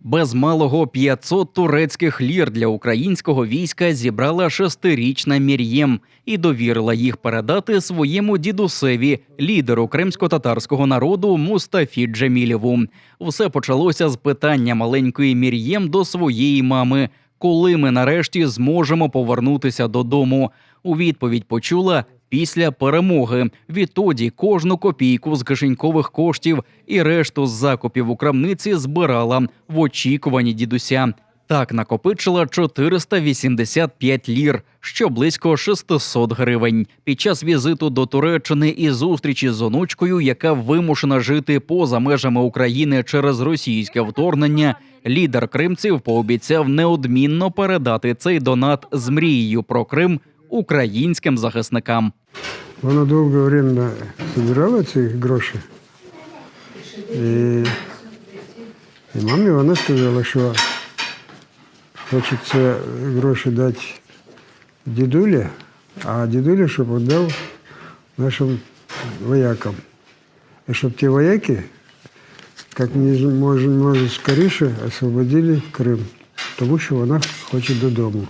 Без малого 500 турецьких лір для українського війська зібрала шестирічна Мір'єм і довірила їх передати своєму дідусеві, лідеру кримсько-татарського народу Мустафі Джемілєву. Все почалося з питання маленької Мір'єм до своєї мами. Коли ми нарешті зможемо повернутися додому? У відповідь почула після перемоги. Відтоді кожну копійку з кишенькових коштів і решту з закупів у крамниці збирала в очікуванні дідуся. Так накопичила 485 лір, що близько 600 гривень. Під час візиту до Туреччини і зустрічі з онучкою, яка вимушена жити поза межами України через російське вторгнення, лідер кримців пообіцяв неодмінно передати цей донат з мрією про Крим українським захисникам. Вона довге время збирала ці гроші. І, і мамі вона сказала, що хочеться гроші дати дідулі, а дідуля, щоб віддав нашим воякам. І щоб ті вояки, як може, може скоріше, освободили Крим, тому що вона хоче додому.